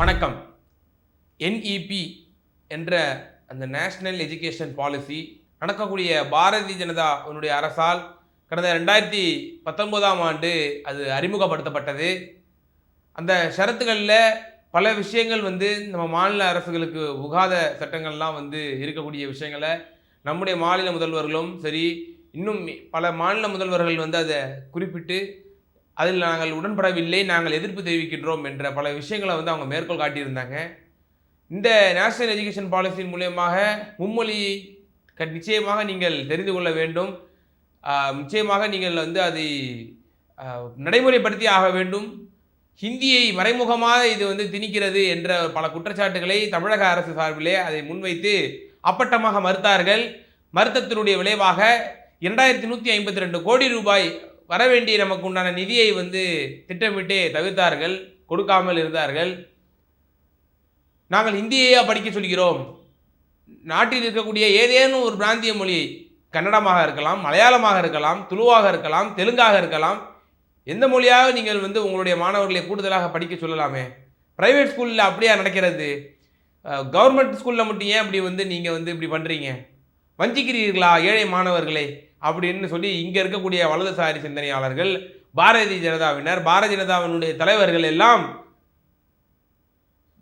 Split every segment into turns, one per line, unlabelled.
வணக்கம். என்இபி என்ற அந்த நேஷ்னல் எஜுகேஷன் பாலிசி நடக்கக்கூடிய பாரதிய ஜனதாவினுடைய அரசால் கடந்த ரெண்டாயிரத்தி பத்தொன்பதாம் ஆண்டு அது அறிமுகப்படுத்தப்பட்டது. அந்த ஷரத்துகளில் பல விஷயங்கள் வந்து நம்ம மாநில அரசுகளுக்கு உகாத சட்டங்கள்லாம் வந்து இருக்கக்கூடிய விஷயங்களை நம்முடைய மாநில முதல்வர்களும் சரி இன்னும் பல மாநில முதல்வர்கள் வந்து அதை குறிப்பிட்டு அதில் நாங்கள் உடன்படவில்லை நாங்கள் எதிர்ப்பு தெரிவிக்கின்றோம் என்ற பல விஷயங்களை வந்து அவங்க மேற்கோள் காட்டியிருந்தாங்க. இந்த நேஷனல் எஜுகேஷன் பாலிசியின் மூலியமாக மும்மொழி நிச்சயமாக நீங்கள் தெரிந்து கொள்ள வேண்டும். நிச்சயமாக நீங்கள் வந்து அதை நடைமுறைப்படுத்தி ஆக வேண்டும். ஹிந்தியை மறைமுகமாக இது வந்து திணிக்கிறது என்ற பல குற்றச்சாட்டுகளை தமிழக அரசு சார்பிலே அதை முன்வைத்து அப்பட்டமாக மறுத்தார்கள். மறுத்தத்தினுடைய விளைவாக இரண்டாயிரத்தி நூற்றி ஐம்பத்தி ரெண்டு கோடி ரூபாய் வரவேண்டிய நமக்கு உண்டான நிதியை வந்து திட்டமிட்டே தவிர்த்தார்கள் கொடுக்காமல் இருந்தார்கள். நாங்கள் ஹிந்தியையா படிக்க சொல்கிறோம். நாட்டில் இருக்கக்கூடிய ஏதேனும் ஒரு பிராந்திய மொழி கன்னடமாக இருக்கலாம் மலையாளமாக இருக்கலாம் துளுவாக இருக்கலாம் தெலுங்காக இருக்கலாம் எந்த மொழியாக நீங்கள் வந்து உங்களுடைய மாணவர்களை கூடுதலாக படிக்க சொல்லலாமே? ப்ரைவேட் ஸ்கூலில் அப்படியா நடக்கிறது? கவர்மெண்ட் ஸ்கூலில் மட்டும் ஏன் அப்படி வந்து நீங்கள் வந்து இப்படி பண்ணுறீங்க வஞ்சிக்கிறீர்களா ஏழை மாணவர்களை? அப்படின்னு சொல்லி இங்கே இருக்கக்கூடிய வலதுசாரி சிந்தனையாளர்கள் பாரதிய ஜனதாவினர் பாரதிய ஜனதாவினுடைய தலைவர்கள் எல்லாம்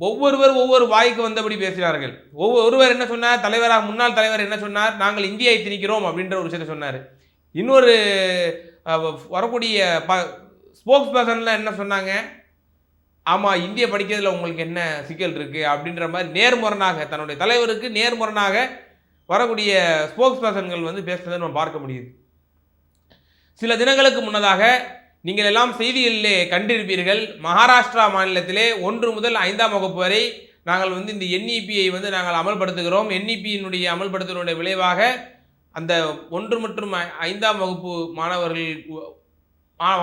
ஒவ்வொருவர் ஒவ்வொரு வாய்க்கு வந்தபடி பேசினார்கள். ஒவ்வொருவர் என்ன சொன்னார்? தலைவராக முன்னாள் தலைவர் என்ன சொன்னார்? நாங்கள் இந்தியாவை திணிக்கிறோம் அப்படின்ற ஒரு விஷயத்தை சொன்னார். இன்னொரு வரக்கூடிய ப ஸ்போக்ஸ் பர்சன்லாம் என்ன சொன்னாங்க? ஆமாம் இந்திய படிக்கிறதுல உங்களுக்கு என்ன சிக்கல் இருக்குது அப்படின்ற மாதிரி நேர்முரணாக தன்னுடைய தலைவருக்கு நேர்முரணாக வரக்கூடிய ஸ்போக்ஸ் பர்சன்கள் வந்து பேசுனதை நம்ம பார்க்க முடியுது. சில தினங்களுக்கு முன்னதாக நீங்கள் எல்லாம் செய்திகளிலே கண்டிருப்பீர்கள் மகாராஷ்டிரா மாநிலத்திலே ஒன்று முதல் ஐந்தாம் வகுப்பு வரை நாங்கள் வந்து இந்த என்இபியை வந்து நாங்கள் அமல்படுத்துகிறோம். என்இபியினுடைய அமல்படுத்துவதனுடைய விளைவாக அந்த ஒன்று மற்றும் ஐந்தாம் வகுப்பு மாணவர்கள்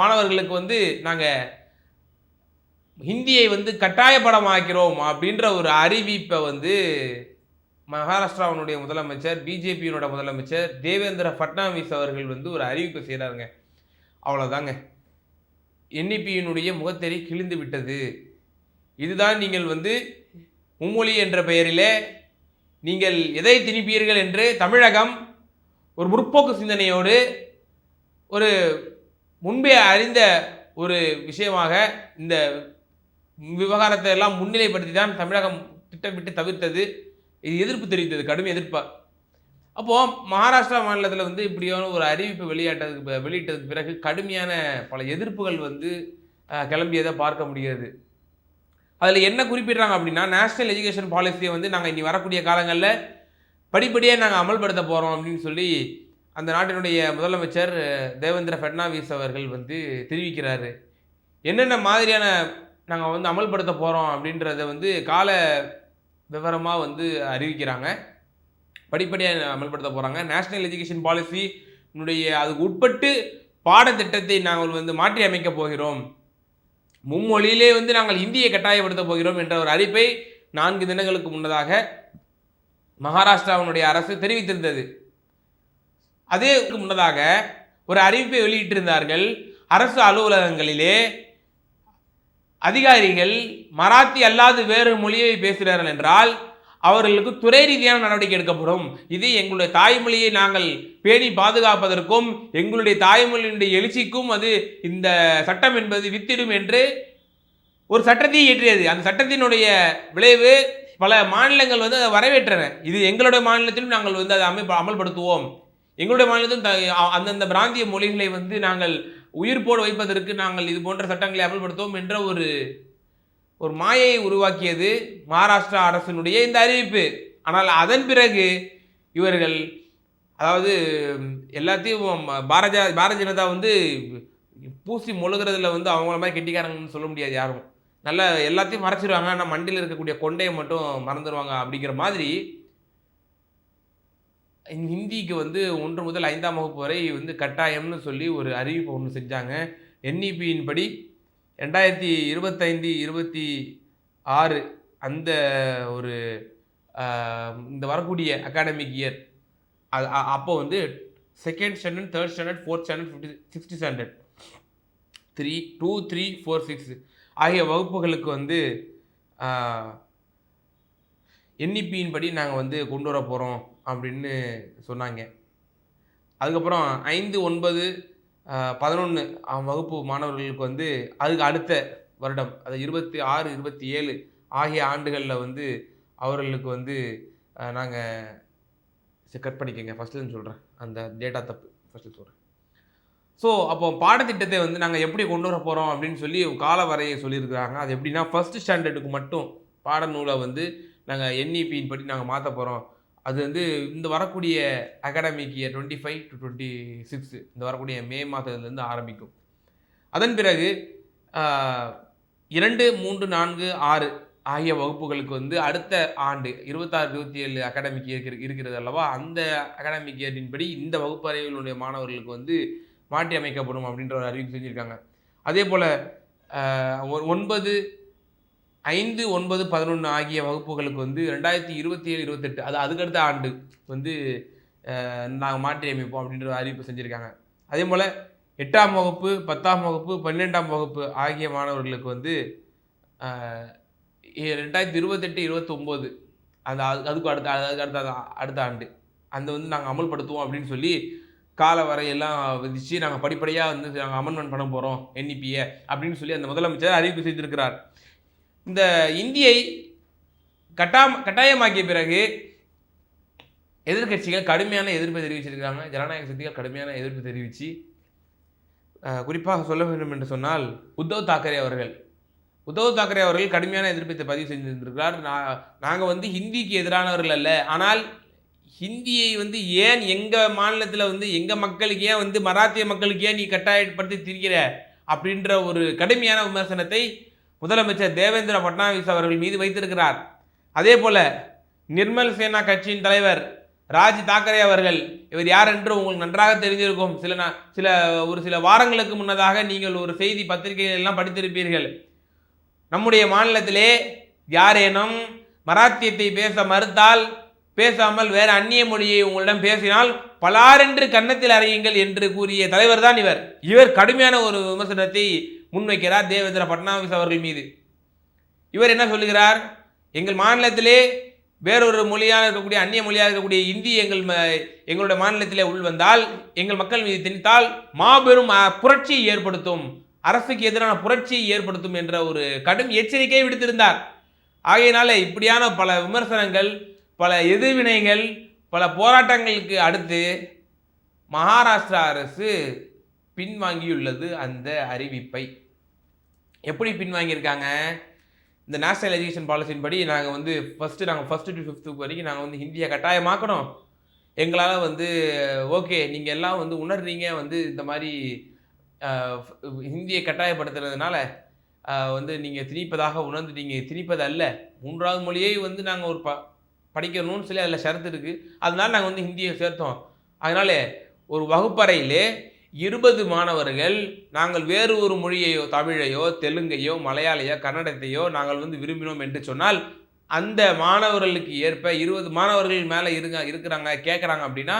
மாணவர்களுக்கு வந்து நாங்கள் ஹிந்தியை வந்து கட்டாயப்படமாக்கிறோம் அப்படின்ற ஒரு அறிவிப்பை வந்து மகாராஷ்டிராவினுடைய முதலமைச்சர் பிஜேபியினோட முதலமைச்சர் தேவேந்திர ஃபட்னாவிஸ் அவர்கள் வந்து ஒரு அறிவிப்பு செய்கிறாருங்க அவ்வளோதாங்க என்இபியினுடைய முகத்தெறி கிழிந்து விட்டது. இதுதான் நீங்கள் வந்து மும்மொழி என்ற பெயரிலே நீங்கள் எதை திணிப்பீர்கள் என்று தமிழகம் ஒரு முற்போக்கு சிந்தனையோடு ஒரு முன்பே அறிந்த ஒரு விஷயமாக இந்த விவகாரத்தை எல்லாம் முன்னிலைப்படுத்தி தான் தமிழகம் திட்டமிட்டு தவிர்த்தது. இது எதிர்ப்பு தெரிவித்தது கடும் எதிர்ப்பா. அப்போது மகாராஷ்டிரா மாநிலத்தில் வந்து இப்படியான ஒரு அறிவிப்பு வெளியாட்டதுக்கு வெளியிட்டதுக்கு பிறகு கடுமையான பல எதிர்ப்புகள் வந்து கிளம்பியதை பார்க்க முடிகிறது. அதில் என்ன குறிப்பிடுறாங்க அப்படின்னா நேஷ்னல் எஜுகேஷன் பாலிசியை வந்து நாங்கள் இனி வரக்கூடிய காலங்களில் படிப்படியாக நாங்கள் அமல்படுத்த போகிறோம் அப்படின்னு சொல்லி அந்த நாட்டினுடைய முதலமைச்சர் தேவேந்திர ஃபட்னாவிஸ் அவர்கள் வந்து தெரிவிக்கிறாரு. என்னென்ன மாதிரியான நாங்கள் வந்து அமல்படுத்த போகிறோம் அப்படின்றத வந்து கால விவரமாக வந்து அறிவிக்கிறாங்க. படிப்படியாக அமல்படுத்த போகிறாங்க நேஷ்னல் எஜுகேஷன் பாலிசினுடைய அதுக்கு உட்பட்டு பாடத்திட்டத்தை நாங்கள் வந்து மாற்றி அமைக்கப் போகிறோம். மும்மொழியிலே வந்து நாங்கள் இந்தியை கட்டாயப்படுத்த போகிறோம் என்ற ஒரு அறிப்பை நான்கு தினங்களுக்கு முன்னதாக மகாராஷ்டிராவினுடைய அரசு தெரிவித்திருந்தது. அதே முன்னதாக ஒரு அறிவிப்பை வெளியிட்டிருந்தார்கள். அரசு அலுவலகங்களிலே அதிகாரிகள் மராத்தி அல்லாது வேறு மொழியை பேசுகிறார்கள் என்றால் அவர்களுக்கு துறை ரீதியான நடவடிக்கை எடுக்கப்படும். இது எங்களுடைய தாய்மொழியை நாங்கள் பேணி பாதுகாப்பதற்கும் எங்களுடைய தாய்மொழியினுடைய எழுச்சிக்கும் அது இந்த சட்டம் என்பது வித்திடும் என்று ஒரு சட்டத்தை இயற்றியது. அந்த சட்டத்தினுடைய விளைவு பல மாநிலங்கள் வந்து அதை வரவேற்றன. இது எங்களுடைய மாநிலத்திலும் நாங்கள் வந்து அதை அமை அமல்படுத்துவோம். எங்களுடைய மாநிலத்திலும் த- அந்தந்த பிராந்திய மொழிகளை வந்து நாங்கள் உயிர்ப்போடு வைப்பதற்கு நாங்கள் இது போன்ற சட்டங்களை அமல்படுத்துவோம் என்ற ஒரு ஒரு மாயையை உருவாக்கியது மகாராஷ்டிரா அரசினுடைய இந்த அறிவிப்பு. ஆனால் அதன் பிறகு இவர்கள் அதாவது எல்லாத்தையும் பாரதிய பாரதிய ஜனதா வந்து பூசி மொழுகிறதுல வந்து அவங்கள மாதிரி கெட்டிக்காரங்கன்னு சொல்ல முடியாது யாரும். நல்லா எல்லாத்தையும் மறைச்சிருவாங்க. ஆனால் மண்டியில் இருக்கக்கூடிய கொண்டையை மட்டும் மறந்துடுவாங்க அப்படிங்கிற மாதிரி ஹிந்திக்கு வந்து ஒன்று முதல் ஐந்தாம் வகுப்பு வரை வந்து கட்டாயம்னு சொல்லி ஒரு அறிவிப்பு ஒன்று செஞ்சாங்க. என்இபியின் படி ரெண்டாயிரத்தி இருபத்தைந்து இருபத்தி ஆறு அந்த ஒரு இந்த வரக்கூடிய அகாடமிக் இயர் அது அப்போ வந்து second standard third standard fourth standard fifty sixty standard three two three four six ஆகிய வகுப்புகளுக்கு வந்து என்இபியின் படி நாங்கள் வந்து கொண்டு வர போகிறோம் அப்படின்னு சொன்னாங்க. அதுக்கப்புறம் ஐந்து ஒன்பது பதினொன்று வகுப்பு மாணவர்களுக்கு வந்து அதுக்கு அடுத்த வருடம் அது இருபத்தி ஆறு இருபத்தி ஏழு ஆகிய ஆண்டுகளில் வந்து அவர்களுக்கு வந்து நாங்கள் கட் பண்ணிக்கோங்க. ஃபஸ்ட்டுன்னு சொல்கிறேன் அந்த டேட்டா தப்பு. ஃபஸ்ட்டு சொல்கிறேன் ஸோ அப்போ பாடத்திட்டத்தை வந்து நாங்கள் எப்படி கொண்டு வர போகிறோம் அப்படின்னு சொல்லி கால வரையை சொல்லியிருக்கிறாங்க. அது எப்படின்னா ஃபஸ்ட்டு ஸ்டாண்டர்டுக்கு மட்டும் பாடநூலை வந்து நாங்கள் என்இபியின் படி நாங்கள் மாற்ற போகிறோம் அது வந்து இந்த வரக்கூடிய academic year twenty five to twenty six இந்த வரக்கூடிய மே மாதத்துலேருந்து ஆரம்பிக்கும். அதன் பிறகு இரண்டு மூன்று நான்கு ஆறு ஆகிய வகுப்புகளுக்கு வந்து அடுத்த ஆண்டு இருபத்தாறு இருபத்தி ஏழு அகாடமிக் இயர் இருக்கிறது அல்லவா? அந்த அகாடமிக் இயரின்படி இந்த வகுப்பறைகளுடைய மாணவர்களுக்கு வந்து மாற்றி அமைக்கப்படும் அப்படின்ற ஒரு அறிவிப்பு செஞ்சுருக்காங்க. அதே போல் ஒன்பது ஐந்து ஒன்பது பதினொன்று ஆகிய வகுப்புகளுக்கு வந்து ரெண்டாயிரத்தி இருபத்தி ஏழு இருபத்தெட்டு அது அதுக்கடுத்த ஆண்டு வந்து நாங்கள் மாற்றி அமைப்போம் அப்படின்ற ஒரு அறிவிப்பு செஞ்சுருக்காங்க. அதே போல் எட்டாம் வகுப்பு பத்தாம் வகுப்பு பன்னிரெண்டாம் வகுப்பு ஆகிய மாணவர்களுக்கு வந்து ரெண்டாயிரத்தி இருபத்தெட்டு இருபத்தொம்போது அந்த அது- அதுக்கு அடுத்த அதுக்கு அடுத்த அடுத்த ஆண்டு. அந்த வந்து நாங்கள் அமல்படுத்துவோம் அப்படின்னு சொல்லி கால வரையெல்லாம் விதித்து நாங்கள் படிப்படியாக வந்து நாங்கள் அமெண்ட்மெண்ட் பண்ண போகிறோம் என்இபியை அப்படின்னு சொல்லி அந்த முதலமைச்சர் அறிவிப்பு செய்திருக்கிறார். இந்த இந்தியை கட்டாம் கட்டாயமாக்கிய பிறகு எதிர்க்கட்சிகள் கடுமையான எதிர்ப்பை தெரிவிச்சிருக்காங்க ஜனநாயக சக்திகள் கடுமையான எதிர்ப்பு தெரிவித்து குறிப்பாக சொல்ல வேண்டும் என்று சொன்னால் உத்தவ் தாக்கரே அவர்கள். உத்தவ் தாக்கரே அவர்கள் கடுமையான எதிர்ப்பை பதிவு செஞ்சிருந்திருக்கிறார் நான் நாங்கள் வந்து ஹிந்திக்கு எதிரானவர்கள் அல்ல. ஆனால் ஹிந்தியை வந்து ஏன் எங்கள் மாநிலத்தில் வந்து எங்கள் மக்களுக்கு ஏன் வந்து மராத்திய மக்களுக்கு ஏன் நீ கட்டாயப்படுத்தி திரிகிற அப்படின்ற ஒரு கடுமையான விமர்சனத்தை முதலமைச்சர் தேவேந்திர பட்னாவிஸ் அவர்கள் மீது வைத்திருக்கிறார். அதே போல நிர்மல் சேனா கட்சியின் தலைவர் ராஜ் தாக்கரே அவர்கள் இவர் யார் என்று உங்களுக்கு நன்றாக தெரிஞ்சிருக்கும் சில நா- சில ஒரு சில வாரங்களுக்கு முன்னதாக நீங்கள் ஒரு செய்தி பத்திரிகைகள் எல்லாம் படித்திருப்பீர்கள். நம்முடைய மாநிலத்திலே யாரேனும் மராத்தியத்தை பேச மறுத்தால் பேசாமல் வேற அந்நிய மொழியை உங்களிடம் பேசினால் பலாரென்று கன்னத்தில் அறையுங்கள் என்று கூறிய தலைவர் தான் இவர். இவர் கடுமையான ஒரு விமர்சனத்தை முன்வைக்கிறார் தேவேந்திர பட்னாவிஸ் அவர்கள் மீது. இவர் என்ன சொல்லுகிறார்? எங்கள் மாநிலத்திலே வேறொரு மொழியாக இருக்கக்கூடிய அந்நிய மொழியாக இருக்கக்கூடிய இந்தி எங்கள் ம- எங்களுடைய மாநிலத்திலே உள்வந்தால் எங்கள் மக்கள் மீது திணித்தால் மாபெரும் புரட்சியை ஏற்படுத்தும் அரசுக்கு எதிரான புரட்சியை ஏற்படுத்தும் என்ற ஒரு கடும் எச்சரிக்கையை விடுத்திருந்தார். ஆகையினால இப்படியான பல விமர்சனங்கள் பல எதிர்வினைகள் பல போராட்டங்களுக்கு அடுத்து மகாராஷ்டிரா அரசு பின்வாங்கியுள்ளது அந்த அறிவிப்பை. எப்படி பின்வாங்கியிருக்காங்க இந்த நேஷனல் எஜுகேஷன் பாலிசியின் படி நாங்கள் வந்து ஃபஸ்ட்டு நாங்கள் ஃபஸ்ட்டு டு ஃபிஃப்த்து வரைக்கும் நாங்கள் வந்து ஹிந்தியை கட்டாயமாக்கணும். எங்களால் வந்து ஓகே நீங்கள் எல்லாம் வந்து உணர்றீங்க வந்து இந்த மாதிரி ஹிந்தியை கட்டாயப்படுத்துறதுனால வந்து நீங்கள் திணிப்பதாக உணர்ந்துட்டீங்க. திணிப்பது அல்ல மூன்றாவது மொழியை வந்து நாங்கள் ஒரு ப படிக்கணும்னு சொல்லி அதில் ஷரத்து இருக்குது அதனால் நாங்கள் வந்து ஹிந்தியை சேர்த்தோம். அதனால ஒரு வகுப்பறையிலே இருபது மாணவர்கள் நாங்கள் வேறு ஒரு மொழியையோ தமிழையோ தெலுங்கையோ மலையாளையோ கன்னடத்தையோ நாங்கள் வந்து விரும்பினோம் என்று சொன்னால் அந்த மாணவர்களுக்கு ஏற்ப இருபது மாணவர்கள் மேலே இருங்க இருக்கிறாங்க கேட்குறாங்க அப்படின்னா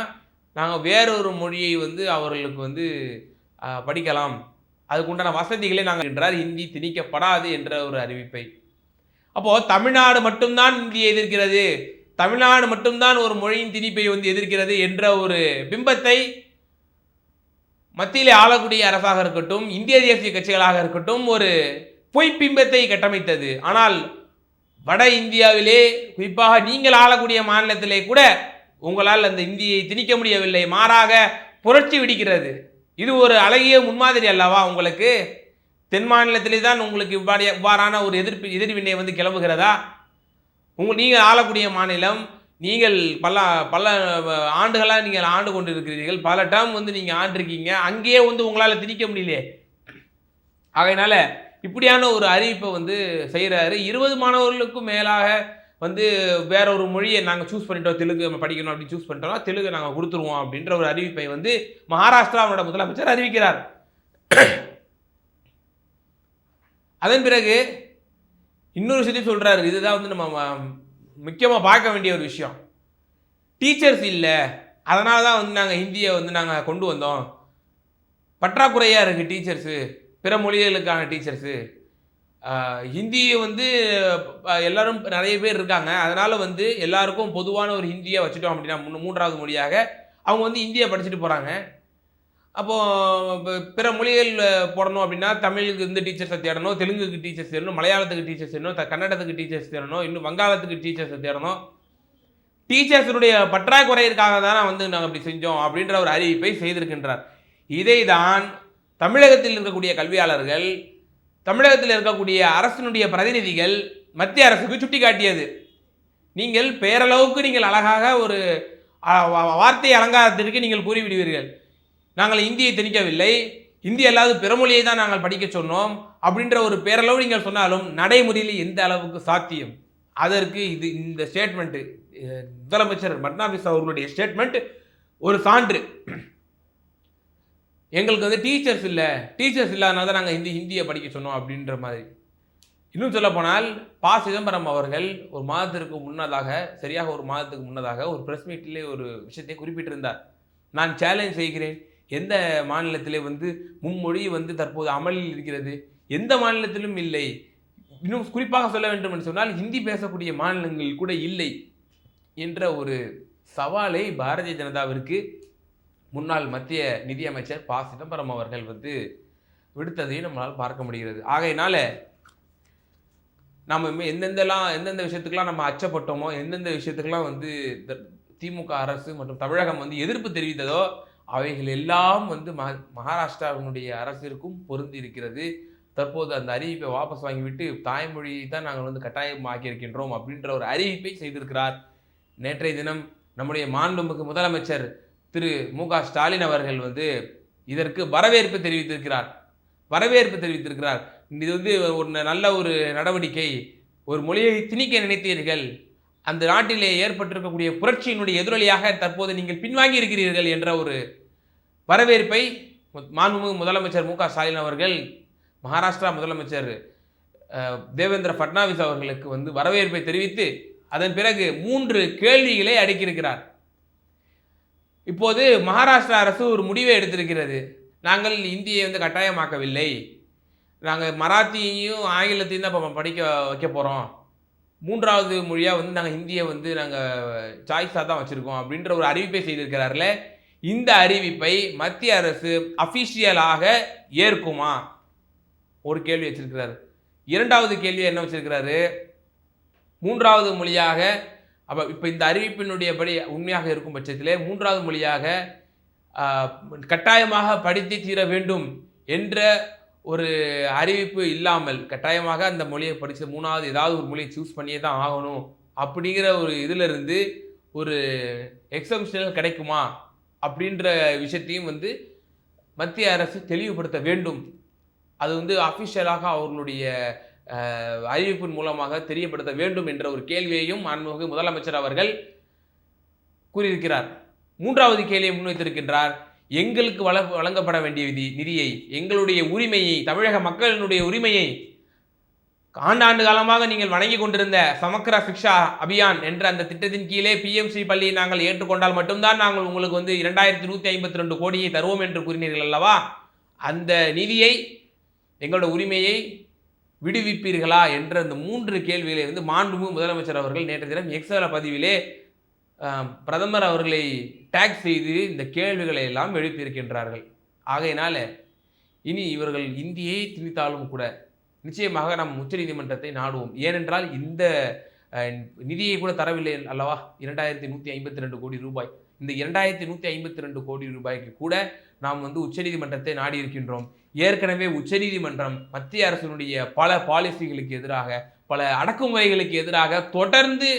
நாங்கள் வேறொரு மொழியை வந்து அவர்களுக்கு வந்து படிக்கலாம். அதுக்குண்டான வசதிகளை நாங்கள் என்றார். ஹிந்தி திணிக்கப்படாது என்ற ஒரு அறிவிப்பை. அப்போது தமிழ்நாடு மட்டும்தான் இந்தியை எதிர்க்கிறது. தமிழ்நாடு மட்டும்தான் ஒரு மொழியின் திணிப்பை வந்து எதிர்க்கிறது என்ற ஒரு பிம்பத்தை மத்தியிலே ஆளக்கூடிய அரசாக இருக்கட்டும் இந்திய தேசிய கட்சிகளாக இருக்கட்டும் ஒரு பொய் பிம்பத்தை கட்டமைத்தது. ஆனால் வட இந்தியாவிலே குறிப்பாக நீங்கள் ஆளக்கூடிய மாநிலத்திலே கூட உங்களால் அந்த இந்தியை திணிக்க முடியவில்லை. மாறாக புரட்சி விடுக்கிறது. இது ஒரு அழகிய முன்மாதிரி அல்லவா உங்களுக்கு? தென் மாநிலத்திலே தான் உங்களுக்கு இவ்வாறு இவ்வாறான ஒரு எதிர்ப்பு எதிர்வினை வந்து கிளம்புகிறதா? உங்கள் நீங்கள் ஆளக்கூடிய மாநிலம் நீங்கள் பல பல ஆண்டுகளாக நீங்கள் ஆண்டு கொண்டு இருக்கிறீர்கள் பல டேர்ம் வந்து நீங்கள் ஆண்டிருக்கீங்க. அங்கேயே வந்து உங்களால் திணிக்க முடியலையே. ஆகையினால இப்படியான ஒரு அறிவிப்பை வந்து செய்கிறாரு இருபது மாணவர்களுக்கும் மேலாக வந்து வேற ஒரு மொழியை நாங்கள் சூஸ் பண்ணிட்டோம். தெலுங்கு நம்ம படிக்கணும் அப்படின்னு சூஸ் பண்ணிட்டோம்னா தெலுங்கு நாங்கள் கொடுத்துருவோம் அப்படின்ற ஒரு அறிவிப்பை வந்து மகாராஷ்டிராவோட முதலமைச்சர் அறிவிக்கிறார். அதன் பிறகு இன்னொரு விஷயத்தையும் சொல்கிறாரு இதுதான் வந்து நம்ம முக்கியமாக பார்க்க வேண்டிய ஒரு விஷயம். டீச்சர்ஸ் இல்லை. அதனால தான் வந்து நாங்கள் ஹிந்தியை வந்து நாங்கள் கொண்டு வந்தோம். பற்றாக்குறையாக இருக்குது டீச்சர்ஸு பிற மொழிகளுக்கான டீச்சர்ஸு ஹிந்தியை வந்து எல்லோரும் நிறைய பேர் இருக்காங்க. அதனால் வந்து எல்லாருக்கும் பொதுவான ஒரு ஹிந்தியை வச்சுட்டோம் அப்படின்னா மூணு- மூன்றாவது மொழியாக அவங்க வந்து இந்தியை படிச்சுட்டு போகிறாங்க அப்போ பிற மொழிகள் போடணும் அப்படின்னா தமிழுக்கு இந்த டீச்சர்ஸை தேடணும் தெலுங்குக்கு டீச்சர்ஸ் தேடணும் மலையாளத்துக்கு டீச்சர்ஸ் தேடணும் த- கன்னடத்துக்கு டீச்சர்ஸ் தேடணும் இன்னும் வங்காளத்துக்கு டீச்சர்ஸை தேடணும். டீச்சர்ஸினுடைய பற்றாக்குறையிற்காக தான் வந்து நாங்கள் இப்படி செஞ்சோம் அப்படின்ற ஒரு அறிவிப்பை செய்திருக்கின்றார். இதை தான் தமிழகத்தில் இருக்கக்கூடிய கல்வியாளர்கள் தமிழகத்தில் இருக்கக்கூடிய அரசினுடைய பிரதிநிதிகள் மத்திய அரசுக்கு சுட்டி காட்டியது நீங்கள் பேரளவுக்கு நீங்கள் அழகாக ஒரு வார்த்தை அலங்காரத்திற்கு நீங்கள் கூறிவிடுவீர்கள். நாங்கள் இந்தியை திணிக்கவில்லை. இந்திய அல்லாது பிறமொழியை தான் நாங்கள் படிக்க சொன்னோம். அப்படின்ற ஒரு பேரளவு நீங்கள் சொன்னாலும் நடைமுறையில் எந்த அளவுக்கு சாத்தியம்? அதற்கு இது இந்த ஸ்டேட்மெண்ட்டு முதலமைச்சர் பட்னாபிஸ் அவர்களுடைய ஸ்டேட்மெண்ட் ஒரு சான்று. எங்களுக்கு வந்து டீச்சர்ஸ் இல்லை. டீச்சர்ஸ் இல்லாதனால தான் நாங்கள் ஹிந்தி ஹிந்தியை படிக்க சொன்னோம் அப்படின்ற மாதிரி. இன்னும் சொல்லப்போனால் போனால் சிதம்பரம் அவர்கள் ஒரு மாதத்திற்கு முன்னதாக சரியாக ஒரு மாதத்துக்கு முன்னதாக ஒரு பிரஸ் மீட்டிலே ஒரு விஷயத்தை குறிப்பிட்டிருந்தார். நான் சேலஞ்ச் செய்கிறேன். எந்த மாநிலத்திலே வந்து மும்மொழி வந்து தற்போது அமலில் இருக்கிறது? எந்த மாநிலத்திலும் இல்லை. இன்னும் குறிப்பாக சொல்ல வேண்டும் என்று சொன்னால் ஹிந்தி பேசக்கூடிய மாநிலங்கள் கூட இல்லை என்ற ஒரு சவாலை பாரதிய ஜனதாவிற்கு முன்னாள் மத்திய நிதியமைச்சர் ப. சிதம்பரம் அவர்கள் வந்து விடுத்ததையும் நம்மளால் பார்க்க முடிகிறது. ஆகையினால நம்ம எந்தெந்தெல்லாம் எந்தெந்த விஷயத்துக்கெல்லாம் நம்ம அச்சப்பட்டோமோ எந்தெந்த விஷயத்துக்கெல்லாம் வந்து திமுக அரசு மற்றும் தமிழகம் வந்து எதிர்ப்பு தெரிவித்ததோ அவைகள் எல்லாம் வந்து மஹ மகாராஷ்டிராவினுடைய அரசிற்கும் பொருந்தி இருக்கிறது தற்போது அந்த அறிவிப்பை வாபஸ் வாங்கிவிட்டு தாய்மொழியை தான் நாங்கள் வந்து கட்டாயமாக்கியிருக்கின்றோம் அப்படின்ற ஒரு அறிவிப்பை செய்திருக்கிறார். நேற்றைய தினம் நம்முடைய மாண்புமிகு முதலமைச்சர் திரு மு க ஸ்டாலின் அவர்கள் வந்து இதற்கு வரவேற்பு தெரிவித்திருக்கிறார். வரவேற்பு தெரிவித்திருக்கிறார். இது வந்து ஒரு நல்ல ஒரு நடவடிக்கை. ஒரு மொழியை திணிக்க நினைத்தீர்கள். அந்த நாட்டிலே ஏற்பட்டிருக்கக்கூடிய புரட்சியினுடைய எதிரொலியாக தற்போது நீங்கள் பின்வாங்கி இருக்கிறீர்கள் என்ற ஒரு வரவேற்பை மு- மாண்புமிகு முதலமைச்சர் மு க ஸ்டாலின் அவர்கள் மகாராஷ்டிரா முதலமைச்சர் தேவேந்திர ஃபட்னாவிஸ் அவர்களுக்கு வந்து வரவேற்பை தெரிவித்து அதன் பிறகு மூன்று கேள்விகளை அடுக்கியிருக்கிறார். இப்போது மகாராஷ்டிரா அரசு ஒரு முடிவை எடுத்திருக்கிறது. நாங்கள் இந்தியை வந்து கட்டாயமாக்கவில்லை. நாங்கள் மராத்தியையும் ஆங்கிலத்தையும் தான் இப்போ படிக்க வைக்க போகிறோம் மூன்றாவது மொழியாக வந்து நாங்கள் ஹிந்தியை வந்து நாங்கள் சாய்ஸாக தான் வச்சுருக்கோம் அப்படின்ற ஒரு அறிவிப்பை செய்திருக்கிறார்ல இந்த அறிவிப்பை மத்திய அரசு அஃபிஷியலாக ஏற்குமா? ஒரு கேள்வி வச்சிருக்கிறார். இரண்டாவது கேள்வி என்ன வச்சிருக்கிறாரு? மூன்றாவது மொழியாக அப்போ இப்போ இந்த அறிவிப்பினுடைய படி உண்மையாக இருக்கும் பட்சத்திலே மூன்றாவது மொழியாக கட்டாயமாக படித்து தீர வேண்டும் என்ற ஒரு அறிவிப்பு இல்லாமல் கட்டாயமாக அந்த மொழியை படித்து மூணாவது ஏதாவது ஒரு மொழியை சூஸ் பண்ணியே தான் ஆகணும் அப்படிங்கிற ஒரு இதிலிருந்து ஒரு எக்ஸம்ஷனல் கிடைக்குமா அப்படின்ற விஷயத்தையும் வந்து மத்திய அரசு தெளிவுபடுத்த வேண்டும். அது வந்து அஃபிஷியலாக அவர்களுடைய அறிவிப்பின் மூலமாக தெரியப்படுத்த வேண்டும் என்ற ஒரு கேள்வியையும் மாண்புமிகு முதலமைச்சர் அவர்கள் கூறியிருக்கிறார். மூன்றாவது கேள்வியை முன்வைத்திருக்கின்றார். எங்களுக்கு வழ வழங்கப்பட வேண்டிய விதி நிதியை எங்களுடைய உரிமையை தமிழக மக்களினுடைய உரிமையை ஆண்டாண்டு காலமாக நீங்கள் வணங்கி கொண்டிருந்த சமக்கர சிக்ஷா அபியான் என்ற அந்த திட்டத்தின் கீழே பிஎம்சி பள்ளியை நாங்கள் ஏற்றுக்கொண்டால் மட்டும்தான் நாங்கள் உங்களுக்கு வந்து இரண்டாயிரத்தி நூற்றி ஐம்பத்தி ரெண்டு கோடியை தருவோம் என்று கூறினீர்கள் அல்லவா? அந்த நிதியை எங்களோட உரிமையை விடுவிப்பீர்களா? என்ற அந்த மூன்று கேள்வியிலிருந்து மாண்புமிகு முதலமைச்சர் அவர்கள் நேற்று தினம் எக்ஸல பதிவிலே பிரதமர் அவர்களை டேக் செய்து இந்த கேள்விகளை எல்லாம் எழுப்பியிருக்கின்றார்கள். ஆகையினால இனி இவர்கள் இந்தியை திணித்தாலும் கூட நிச்சயமாக நாம் உச்சநீதிமன்றத்தை நாடுவோம். ஏனென்றால் இந்த நிதியை கூட தரவில்லை அல்லவா? இரண்டாயிரத்தி நூற்றி ஐம்பத்தி ரெண்டு கோடி ரூபாய். இந்த இரண்டாயிரத்தி நூற்றி ஐம்பத்தி ரெண்டு கோடி ரூபாய்க்கு கூட நாம் வந்து உச்சநீதிமன்றத்தை நாடி இருக்கின்றோம் ஏற்கனவே உச்சநீதிமன்றம் மத்திய அரசினுடைய பல பாலிசிகளுக்கு எதிராக பல அடக்குமுறைகளுக்கு எதிராக தொடர்ந்து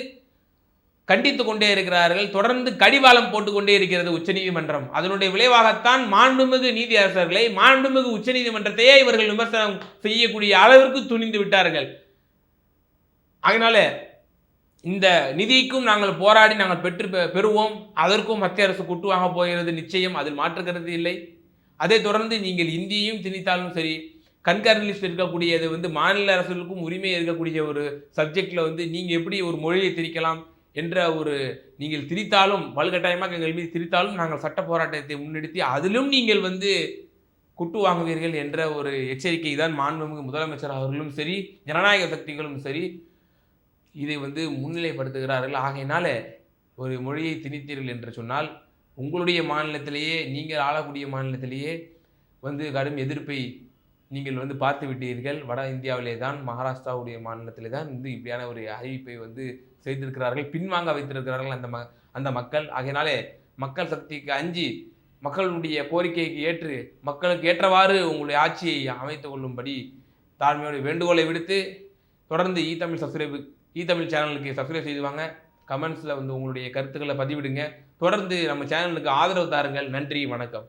கண்டித்து கொண்டே இருக்கிறார்கள். தொடர்ந்து கடிவாளம் போட்டுக்கொண்டே இருக்கிறது உச்சநீதிமன்றம். அதனுடைய விளைவாகத்தான் மாண்புமிகு நீதி அரசர்களை மாண்புமிகு உச்சநீதிமன்றத்தையே இவர்கள் விமர்சனம் செய்யக்கூடிய அளவிற்கு துணிந்து விட்டார்கள். அதனால இந்த நிதிக்கும் நாங்கள் போராடி நாங்கள் பெற்று பெ- பெறுவோம். அதற்கும் மத்திய அரசு குட்டு வாங்க போகிறது நிச்சயம். அதில் மாற்றுக்கிறது இல்லை. அதை தொடர்ந்து நீங்கள் இந்தியையும் திணித்தாலும் சரி கண்கரன் லிஸ்ட் இருக்கக்கூடியது வந்து மாநில அரசுகளுக்கும் உரிமை இருக்கக்கூடிய ஒரு சப்ஜெக்டில் வந்து நீங்கள் எப்படி ஒரு மொழியை திணிக்கலாம்? என்ற ஒரு நீங்கள் திரித்தாலும் வலுக்கட்டாயமாக எங்கள் மீது திரித்தாலும் நாங்கள் சட்ட போராட்டத்தை முன்னெடுத்து அதிலும் நீங்கள் வந்து குட்டு வாங்குவீர்கள் என்ற ஒரு எச்சரிக்கை தான் மாண்புமிகு முதலமைச்சர் அவர்களும் சரி ஜனநாயக சக்திகளும் சரி இதை வந்து முன்னிலைப்படுத்துகிறார்கள். ஆகையினால ஒரு மொழியை திணித்தீர்கள் என்று சொன்னால் உங்களுடைய மாநிலத்திலேயே நீங்கள் ஆளக்கூடிய மாநிலத்திலேயே வந்து கடும் எதிர்ப்பை நீங்கள் வந்து பார்த்து விட்டீர்கள் வட இந்தியாவிலே தான் மகாராஷ்டிராவுடைய மாநிலத்திலே தான் வந்து இப்படியான ஒரு அறிவிப்பை வந்து செய்திருக்கிறார்கள் பின்வாங்க வைத்திருக்கிறார்கள் அந்த ம அந்த மக்கள். ஆகையினாலே மக்கள் சக்திக்கு அஞ்சு மக்களுடைய கோரிக்கைக்கு ஏற்று மக்களுக்கு ஏற்றவாறு உங்களுடைய ஆட்சியை அமைத்து கொள்ளும்படி தாழ்மையோடு வேண்டுகோளை விடுத்து தொடர்ந்து E Tamil subscribe E Tamil சேனலுக்கு சப்ஸ்கிரைப் செய்துவாங்க கமெண்ட்ஸில் வந்து உங்களுடைய கருத்துக்களை பதிவிடுங்க. தொடர்ந்து நம்ம சேனலுக்கு ஆதரவு தாருங்கள். நன்றி வணக்கம்.